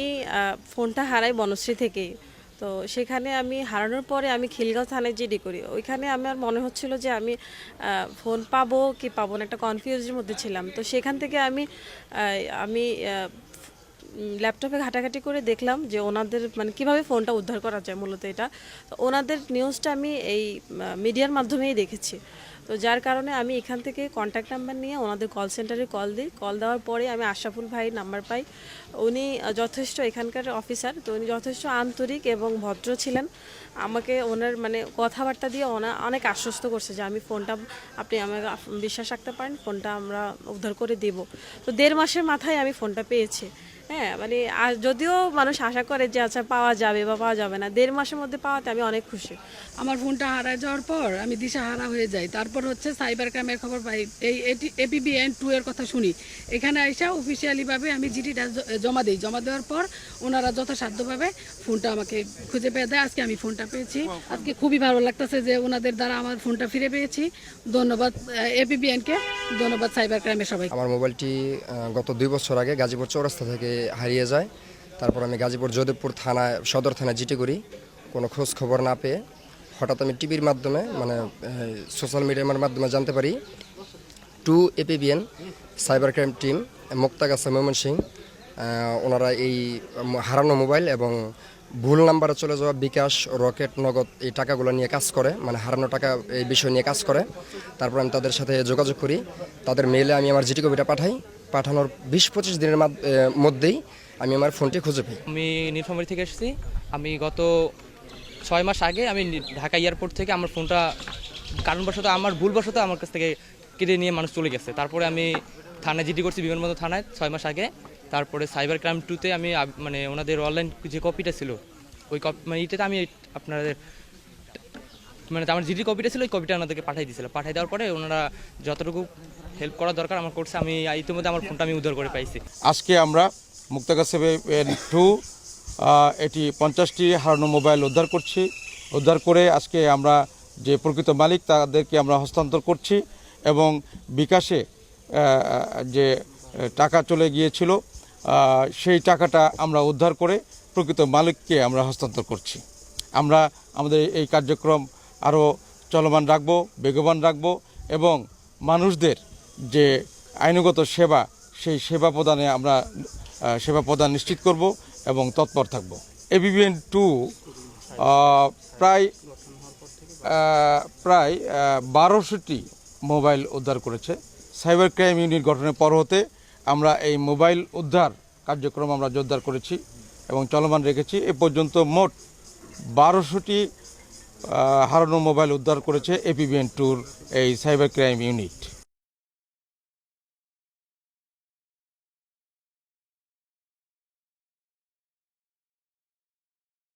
আমি ফোনটা হারাই বনশ্রী থেকে তো সেখানে আমি হারানোর পরে আমি খিলগাঁও থানায় জিডি করি। ওইখানে আমার মনে হচ্ছিল যে আমি ফোন পাবো কি পাবো না, একটা কনফিউজের মধ্যে ছিলাম। তো সেখান থেকে আমি আমি ল্যাপটপে ঘাটাঘাটি করে দেখলাম যে ওনাদের মানে কীভাবে ফোনটা উদ্ধার করা যায় মূলত এটা। তো ওনাদের নিউজটা আমি এই মিডিয়ার মাধ্যমেই দেখেছি। তো যার কারণে আমি এখান থেকে কন্ট্যাক্ট নাম্বার নিয়ে ওনাদের কল সেন্টারে কল দিই। কল দেওয়ার পরে আমি আশরাফুল ভাই নাম্বার পাই। উনি যথেষ্ট এখানকার অফিসার তো উনি যথেষ্ট আন্তরিক এবং ভদ্র ছিলেন। আমাকে ওনার মানে কথাবার্তা দিয়ে ওনা অনেক আশ্বস্ত করছে যে আমি ফোনটা আপনি আমাকে বিশ্বাস রাখতে পারেন ফোনটা আমরা উদ্ধার করে দেব। তো দেড় মাসের মাথায় আমি ফোনটা পেয়েছি। হ্যাঁ মানে আর যদিও মানুষ আশা করে যে আচ্ছা পাওয়া যাবে বা পাওয়া যাবে না। দেড় মাসের মধ্যে পাওয়াতে আমি অনেক খুশি। আমার ফোনটা হারায় যাওয়ার পর আমি দিশা হারা হয়ে যাই। তারপর হচ্ছে সাইবার ক্রাইমের খবর পাই। এই এপিবি এন টু এর কথা শুনি। এখানে আইসা অফিসিয়ালিভাবে আমি জিডিটা জমা দিই। জমা দেওয়ার পর ওনারা যথাসাধ্যভাবে ফোনটা আমাকে খুঁজে পেয়ে দেয়। আজকে আমি ফোনটা পেয়েছি। আজকে খুবই ভালো লাগতেছে যে ওনাদের দ্বারা আমার ফোনটা ফিরে পেয়েছি। ধন্যবাদ এপিবিএনকে ধন্যবাদ সাইবার ক্রাইমের সবাই আমার মোবাইলটি গত দুই বছর আগে গাজীপুর চৌরাস্তা থেকে হারিয়ে যায়। তারপর আমি গাজীপুর যোধপুর থানায় সদর থানায় জিটি করি। কোনো খোঁজ খবর না পেয়ে হঠাৎ আমি টিভির মাধ্যমে মানে সোশ্যাল মিডিয়ার মাধ্যমে জানতে পারি, two APBN cyber crime team Muktagacha Mymensingh ওনারা এই হারানো মোবাইল এবং ভুল নাম্বারে চলে যাওয়া বিকাশ, রকেট, নগদ এই টাকাগুলো নিয়ে কাজ করে মানে হারানো টাকা এই বিষয় নিয়ে কাজ করে। তারপর আমি তাদের সাথে যোগাযোগ করি। তাদের মেলে আমি আমার জিটি কপিটা পাঠাই। পাঠানোর বিশ পঁচিশ দিনের মধ্যেই আমি আমার ফোনটি খুঁজে পাই আমি নীলফামারী থেকে এসেছি। আমি গত ছয় মাস আগে আমি ঢাকা এয়ারপোর্ট থেকে আমার ফোনটা কারণবশত আমার, ভুলবশত আমার কাছ থেকে কেটে নিয়ে মানুষ চলে গেছে। তারপরে আমি থানায় জিডি করছি বিমানবন্দর থানায় ছয় মাস আগে। তারপরে সাইবার ক্রাইম টুতে আমি মানে ওনাদের অনলাইন যে কপিটা ছিল, ওই কপি মানে এটাতে আমি আপনাদের মানে আমার জিডি কপিটা ছিল, ওই কপিটা ওনাদেরকে পাঠিয়ে দিয়েছিল পাঠিয়ে দেওয়ার পরে ওনারা যতটুকু হেল্প করা দরকার, আমার করছে আমি ইতিমধ্যে আমার ফোনটা আমি উদ্ধার করে পাইছি। আজকে আমরা মুক্তাগা সেভেন টু এটি পঞ্চাশটি হারানো মোবাইল উদ্ধার করছি। উদ্ধার করে আজকে আমরা যে প্রকৃত মালিক, তাদেরকে আমরা হস্তান্তর করছি এবং বিকাশে যে টাকা চলে গিয়েছিল সেই টাকাটা আমরা উদ্ধার করে প্রকৃত মালিককে আমরা হস্তান্তর করছি। আমরা আমাদের এই কার্যক্রম আরও চলমান রাখব, বেগবান রাখব এবং মানুষদের যে আইনগত সেবা, সেই সেবা প্রদানে আমরা সেবা প্রদান নিশ্চিত করব এবং তৎপর থাকব। এবিবিএন টু প্রায় প্রায় বারোশোটি মোবাইল উদ্ধার করেছে। সাইবার ক্রাইম ইউনিট গঠনের পর হতে আমরা এই মোবাইল উদ্ধার কার্যক্রম আমরা জোরদার করেছি এবং চলমান রেখেছি। এ পর্যন্ত মোট বারোশোটি হারানো মোবাইল উদ্ধার করেছে এপিবিএন টুর এই সাইবার ক্রাইম ইউনিট।